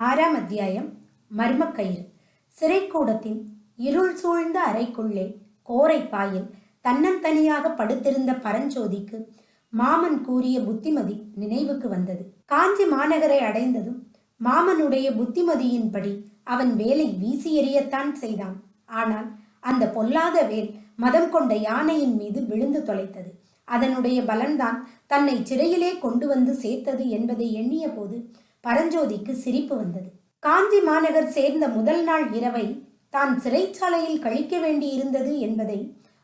ஆறாம் அத்தியாயம் மர்மக்கயிறு. சிறைக்கூடத்தின் இருள் சூழ்ந்த அறைக்குள்ளே கோரை பாயில் தன்னந்தனியாக படுத்திருந்த பரஞ்சோதிக்கு மாமன் கூறிய புத்திமதி நினைவுக்கு வந்தது. காஞ்சி மாநகரை அடைந்ததும் மாமனுடைய புத்திமதியின்படி அவன் வேலை வீசி எறியத்தான் செய்தான். ஆனால் அந்த பொல்லாத வேல் மதம் கொண்ட யானையின் மீது விழுந்து தொலைத்தது. அதனுடைய பலன்தான் தன்னை சிறையிலே கொண்டு வந்து சேர்த்தது என்பதை எண்ணிய போது பரஞ்சோதிக்கு சிரிப்பு வந்தது. காஞ்சி மாநகர் சேர்ந்த முதல் நாள் இரவை தான் சிறைச்சாலையில் கழிக்க வேண்டியிருந்தது என்பதை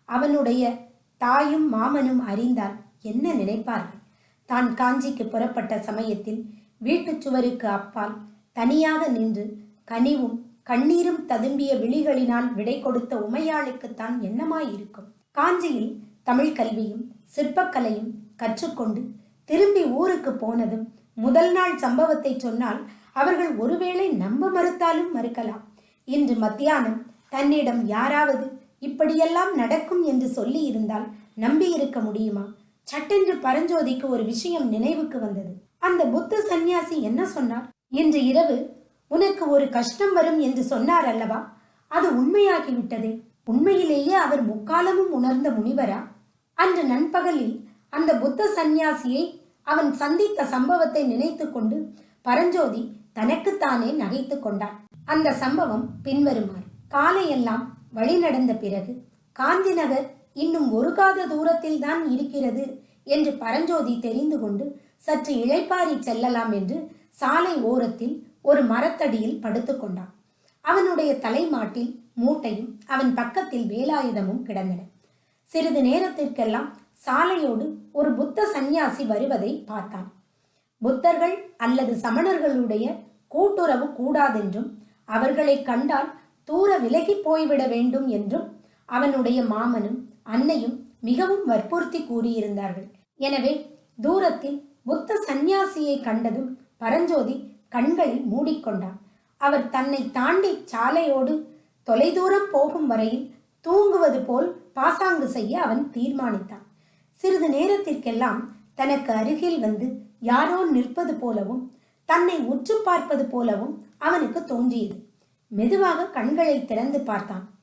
அவனுடைய தாயும் மாமனும் அறிந்தால் என்ன நினைப்பார்கள்? தான் காஞ்சிக்கு புறப்பட்ட சமயத்தில் வீட்டுச் சுவருக்கு அப்பால் தனியாக நின்று கனிவும் கண்ணீரும் ததும்பிய விழிகளினால் விடை கொடுத்த உமையாளுக்குத்தான் என்னமாயிருக்கும்? காஞ்சியில் தமிழ் கல்வியும் சிற்பக்கலையும் கற்றுக்கொண்டு திரும்பி ஊருக்கு போனதும் முதல் நாள் சம்பவத்தை சொன்னால் அவர்கள் ஒருவேளை நம்ப மறுத்தாலும் மறுக்கலாம். இன்று மத்தியானம் தன்னிடம் யாராவது இப்படியெல்லாம் நடக்கும் என்று சொல்லி இருந்தால் நம்பி இருக்க முடியுமா? சட்டென்று பரஞ்சோதிக்கு ஒரு விஷயம் நினைவுக்கு வந்தது. அந்த புத்த சந்நியாசி என்ன சொன்னார்? இன்று இரவு உனக்கு ஒரு கஷ்டம் வரும் என்று சொன்னார் அல்லவா? அது உண்மையாகிவிட்டதே. உண்மையிலேயே அவர் முக்காலமும் உணர்ந்த முனிவரா? அன்று நண்பகலில் அந்த புத்த சந்நியாசியை அவன் சந்தித்த சம்பவத்தை நினைத்து கொண்டு பரஞ்சோதி தனக்குத்தானே நகைத்து கொண்டான். அந்த சம்பவம் பின்வருமாறு. காலையெல்லாம் வழி நடந்த பிறகு காஞ்சி நகர் இன்னும் ஒரு காத தூரத்தில் தான் இருக்கிறது என்று பரஞ்சோதி தெரிந்து கொண்டு சற்று இழைப்பாரி செல்லலாம் என்று சாலை ஓரத்தில் ஒரு மரத்தடியில் படுத்துக்கொண்டான் அவனுடைய தலைமாட்டில் மூட்டையும் அவன் பக்கத்தில் வேலாயுதமும் கிடந்தன. சிறிது நேரத்திற்கெல்லாம் சாலையோடு ஒரு புத்த சந்நியாசி வருவதை பார்த்தான். புத்தர்கள் அல்லது சமணர்களுடைய கூட்டுறவு கூடாதென்றும் அவர்களை கண்டால் தூர விலகி போய்விட வேண்டும் என்றும் அவனுடைய மாமனும் அன்னையும் மிகவும் வற்புறுத்தி கூறியிருந்தார்கள். எனவே தூரத்தில் புத்த சந்நியாசியை கண்டதும் பரஞ்சோதி கண்களை மூடிக்கொண்டான். அவர் தன்னை தாண்டி சாலையோடு தொலைதூரம் போகும் வரையில் தூங்குவது போல் பாசாங்கு செய்ய அவன் தீர்மானித்தான். சிறிது நேரத்திற்கெல்லாம் தனக்கு அருகில் வந்து யாரோ நிற்பது போலவும் தன்னை உற்று பார்ப்பது போலவும் அவனுக்கு தோன்றியது. மெதுவாக கண்களை திறந்து பார்த்தான்.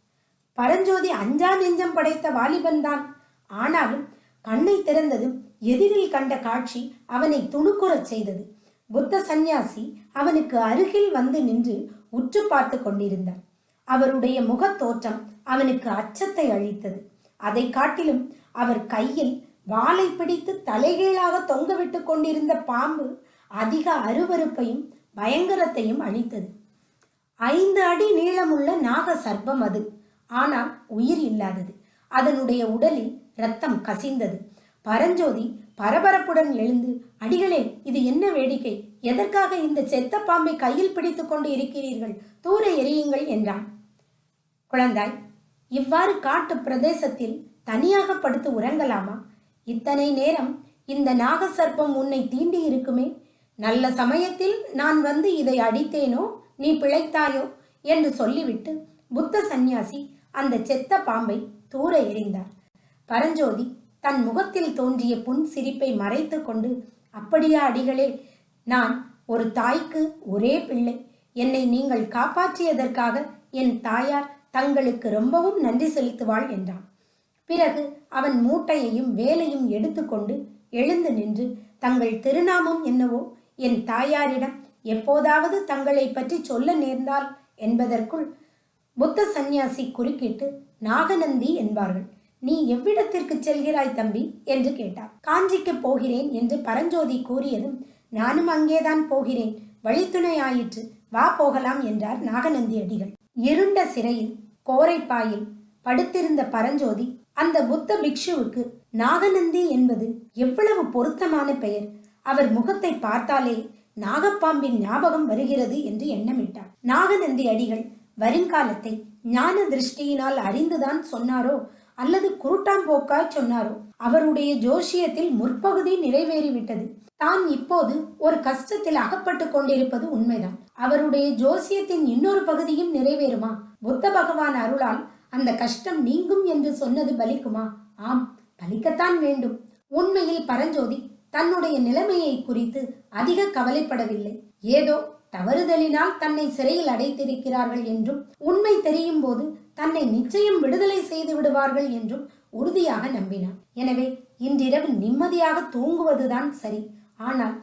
பரஞ்சோதி அஞ்சா நெஞ்சம் படைத்த வாலிபன்தான் ஆனாலும் கண்ணை திறந்ததும் எதிரில் கண்ட காட்சி அவனை துணுக்குறச் செய்தது. புத்த சந்நியாசி அவனுக்கு அருகில் வந்து நின்று உற்று பார்த்து கொண்டிருந்தார். அவருடைய முகத் தோற்றம் அவனுக்கு அச்சத்தை அளித்தது. அதை காட்டிலும் அவர் கையில் வாளை பிடித்து தலைகீழாக தொங்கவிட்டு கொண்டிருந்த பாம்பு அதிக அருவருப்பையும் பயங்கரத்தையும் அளித்தது ஐந்து அடி நீளமுள்ள நாக சர்ப்பம் அது. ஆனால் உயிர் இல்லாதது. அதனுடைய உடலில் ரத்தம் கசிந்தது. பரஞ்சோதி பரபரப்புடன் எழுந்து அடிகளே இது என்ன வேடிக்கை? எதற்காக இந்த செத்த பாம்பை கையில் பிடித்து கொண்டு இருக்கிறீர்கள்? தூர எரியுங்கள் என்றான். குழந்தாய் இவ்வாறு காட்டு பிரதேசத்தில் தனியாக படுத்து உறங்கலாமா? இத்தனை நேரம் இந்த நாகசர்ப்பம் உன்னை தீண்டி இருக்குமே? நல்ல சமயத்தில் நான் வந்து இதை அடித்தேனோ? நீ பிழைத்தாயோ? என்று சொல்லிவிட்டு புத்த சந்நியாசி அந்த செத்த பாம்பை தூர எறிந்தார். பரஞ்சோதி தன் முகத்தில் தோன்றிய புன் சிரிப்பை மறைத்து கொண்டு அப்படியா அடிகளே நான் ஒரு தாய்க்கு ஒரே பிள்ளை. என்னை நீங்கள் காப்பாற்றியதற்காக என் தாயார் தங்களுக்கு ரொம்பவும் நன்றி செலுத்துவாள் என்றான். பிறகு அவன் மூட்டையையும் வேலையும் எடுத்துக்கொண்டு எழுந்து நின்று தங்கள் திருநாமம் என்னவோ? என் தாயாரிடம் எப்போதாவது தங்களை பற்றி சொல்ல நேர்ந்தால்? என்பதற்குள் புத்த சந்நியாசி குறுக்கிட்டு நாகநந்தி என்பார்கள். நீ எவ்விடத்திற்கு செல்கிறாய் தம்பி? என்று கேட்டார் காஞ்சிக்கு போகிறேன் என்று பரஞ்சோதி கூறியதும் நானும் அங்கேதான் போகிறேன். வழித்துணை ஆயிற்று வா போகலாம் என்றார் நாகநந்தி அடிகள் இருண்ட சிறையில் கோரைப்பாயில் படுத்திருந்த பரஞ்சோதி அந்த புத்த பிக்ஷுவுக்கு நாகநந்தி என்பது எவ்வளவு பொருத்தமான பெயர். அவர் முகத்தை பார்த்தாலே நாகப்பாம்பின் ஞாபகம் வருகிறது என்று எண்ணமிட்டார். நாகநந்தி அடிகள் வருங்காலத்தை ஞான திருஷ்டியினால் அறிந்துதான் சொன்னாரோ அல்லது குருட்டாம்போக்காய் சொன்னாரோ அவருடைய ஜோஷியத்தில் முற்பகுதி நிறைவேறிவிட்டது. தான் இப்போது ஒரு கஷ்டத்தில் அகப்பட்டு கொண்டிருப்பது உண்மைதான். அவருடைய ஜோசியத்தின் இன்னொரு பகுதியும் நிறைவேறுமா? புத்த பகவான் அருளால் அந்த கஷ்டம் நீங்கும் என்று சொன்னது பலிக்குமா? ஆம் பலிக்கத்தான் வேண்டும். உண்மையில் பரஞ்சோதி தன்னுடைய நிலைமையை குறித்து அதிக கவலைப்படவில்லை. ஏதோ தவறுதலினால் தன்னை சிறையில் அடைத்திருக்கிறார்கள் என்றும் உண்மை தெரியும் போது தன்னை நிச்சயம் விடுதலை செய்து விடுவார்கள் என்றும் உறுதியாக நம்பினான். எனவே இன்றிரவு நிம்மதியாக தூங்குவதுதான் சரி. ஆனால்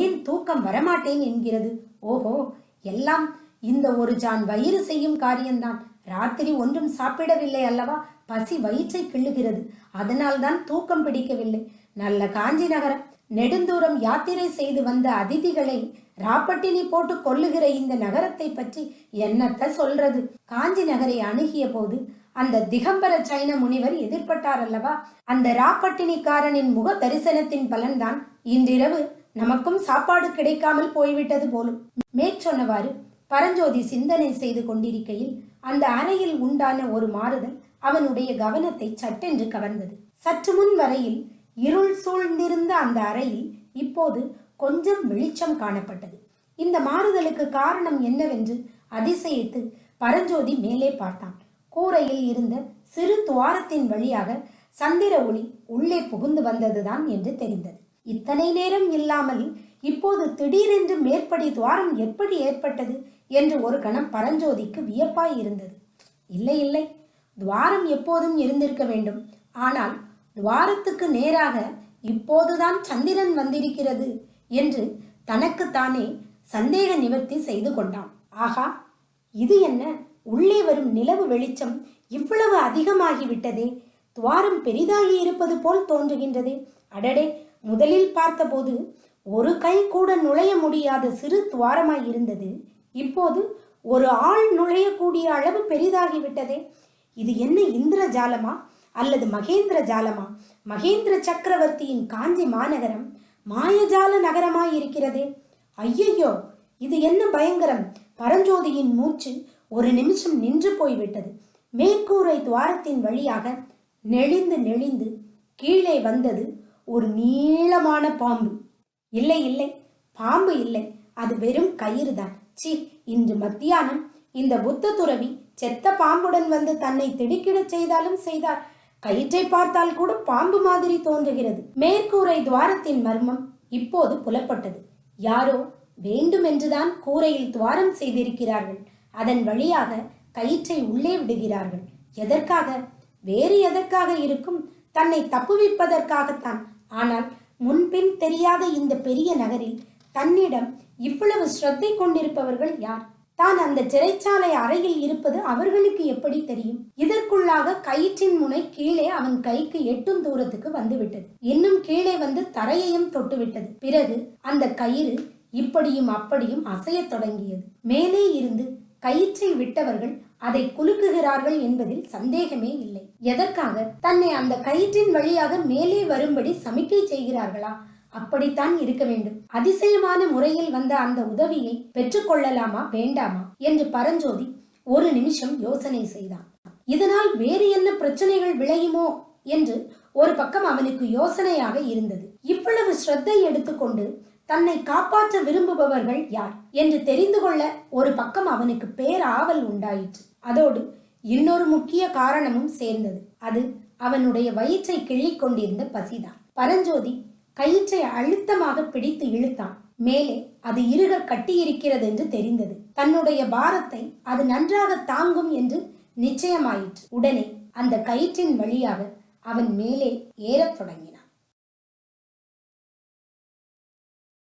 ஏன் தூக்கம் வரமாட்டேன் என்கிறது? ஓஹோ எல்லாம் இந்த ஒரு ஜான் வயிறு செய்யும் காரியம்தான். ராத்திரி ஒன்றும் சாப்பிடவில்லை அல்லவா? பசி வயிற்றை கிள்ளுகிறது. அதனால்தான் தூக்கம் பிடிக்கவில்லை. நல்ல காஞ்சி நகரம். நெடுந்தூரம் யாத்திரை செய்து வந்த அதிதிகளை ராப்பட்டினி போட்டு கொள்ளுகிற இந்த நகரத்தை பற்றி என்னத்த சொல்றது? காஞ்சி நகரை அணுகிய போது அந்த திகம்பர சைன முனிவர் எதிர்பட்டார் அல்லவா? அந்த ராப்பட்டினிக்காரனின் முக தரிசனத்தின் பலன்தான் இன்றிரவு நமக்கும் சாப்பாடு கிடைக்காமல் போய்விட்டது போலும். மேற்சொன்னவாறு பரஞ்சோதி சிந்தனை செய்து கொண்டிருக்கையில் அந்த அறையில் உண்டான ஒரு மாறுதல் அவனுடைய கவனத்தை சட்டென்று கவர்ந்தது. சற்று முன் வரையில் இருள் சூழ்ந்திருந்த அந்த அறையில் இப்போது கொஞ்சம் வெளிச்சம் காணப்பட்டது. இந்த மாறுதலுக்கு காரணம் என்னவென்று அதிசயித்து பரஞ்சோதி மேலே பார்த்தான். கூரையில் இருந்த சிறு துவாரத்தின் வழியாக சந்திர ஒளி உள்ளே புகுந்து வந்ததுதான் என்று தெரிந்தது. இத்தனை நேரம் இல்லாமல் இப்போது திடீரென்று மேற்படி துவாரம் எப்படி ஏற்பட்டது என்று ஒரு கணம் பரஞ்சோதிக்கு வியப்பாய் இருந்தது. இல்லை இல்லை. துவாரம் எப்போதும் இருந்திருக்க வேண்டும். ஆனால் துவாரத்துக்கு நேராக இப்போதுதான் சந்திரன் வந்திருக்கிறது என்று தனக்குத்தானே சந்தேக நிவர்த்தி செய்து கொண்டான். ஆகா இது என்ன? உள்ளே வரும் நிலவு வெளிச்சம் இவ்வளவு அதிகமாகிவிட்டதே. துவாரம் பெரிதாகி இருப்பது போல் தோன்றுகின்றதே. அடடே முதலில் பார்த்தபோது ஒரு கை கூட நுழைய முடியாத சிறு துவாரமாய் இருந்தது. இப்போது ஒரு ஆள் நுழையக்கூடிய அளவு பெரிதாகிவிட்டதே. இது என்ன இந்திர ஜாலமா அல்லது மகேந்திர ஜாலமா? மகேந்திர சக்கரவர்த்தியின் காஞ்சி மாநகரம் மாயஜால நகரமாய் இருக்கிறதே. ஐயையோ இது என்ன பயங்கரம்? பரஞ்சோதியின் மூச்சு ஒரு நிமிஷம் நின்று போய்விட்டது. மேற்கூரை துவாரத்தின் வழியாக நெளிந்து நெளிந்து கீழே வந்தது ஒரு நீளமான பாம்பு. இல்லை இல்லை பாம்பு இல்லை. அது வெறும் கயிறு தான் சி இன்று மத்தியானம் இந்த புத்த துறவி செத்த பாம்புடன் வந்து தன்னை திடுக்கிடச் செய்தாலும் செய்தார். கயிற்றை பார்த்தால் கூட பாம்பு மாதிரி தோன்றுகிறது. மேற்கூரை துவாரத்தின் மர்மம் இப்போது புலப்பட்டது. யாரோ வேண்டுமென்றுதான் கூரையில் துவாரம் செய்திருக்கிறார்கள். அதன் வழியாக கயிற்றை உள்ளே விடுகிறார்கள். எதற்காக? வேறு எதற்காக இருக்கும்? தன்னை தப்புவிப்பதற்காகத்தான். ஆனால் முன்பின் தெரியாத இந்த பெரிய நகரில் தன்னிடம் இவ்வளவு ஸ்ரத்தை கொண்டிருப்பவர்கள் யார்? தான் அந்த சிறைச்சாலை அறையில் இருப்பது அவர்களுக்கு எப்படி தெரியும்? இதற்குள்ளாக கயிற்றின் முனை கீழே அவன் கைக்கு எட்டும் தூரத்துக்கு வந்துவிட்டது. இன்னும் கீழே வந்து தரையையும் தொட்டுவிட்டது. பிறகு அந்த கயிறு இப்படியும் அப்படியும் அசையத் தொடங்கியது. மேலே இருந்து கயிற்றை விட்டவர்கள் அதை குலுக்குகிறார்கள் என்பதில் சந்தேகமே இல்லை. எதற்காக? தன்னை அந்த கயிற்றின் வழியாக மேலே வரும்படி சமிக்கை செய்கிறார்களா? அப்படித்தான் இருக்க வேண்டும். அதிசயமான முறையில் வந்த அந்த உதவியை பெற்றுக்கொள்ளலாமா வேண்டாமா என்று பரஞ்சோதி ஒரு நிமிஷம் யோசனை செய்தான். இதனால் வேறு என்ன பிரச்சனைகள் விளையுமோ என்று ஒரு பக்கம் அவனுக்கு யோசனையாக இருந்தது. இவ்வளவு ஸ்ரத்தை எடுத்துக்கொண்டு தன்னை காப்பாற்ற விரும்புபவர்கள் யார் என்று தெரிந்து கொள்ள ஒரு பக்கம் அவனுக்கு பேராவல் உண்டாயிற்று. அதோடு இன்னொரு முக்கிய காரணமும் சேர்ந்தது. அது அவனுடைய வயிற்றை கிள்ளிக் கொண்டிருந்த பசிதான். பரஞ்சோதி கயிற்றை அழுத்தமாக பிடித்து இழுத்தான். மேலே அது இருக கட்டியிருக்கிறது என்று தெரிந்தது. தன்னுடைய பாரத்தை அது நன்றாக தாங்கும் என்று நிச்சயமாயிற்று. உடனே அந்த கயிற்றின் வழியாக அவன் மேலே ஏறத் தொடங்கினான்.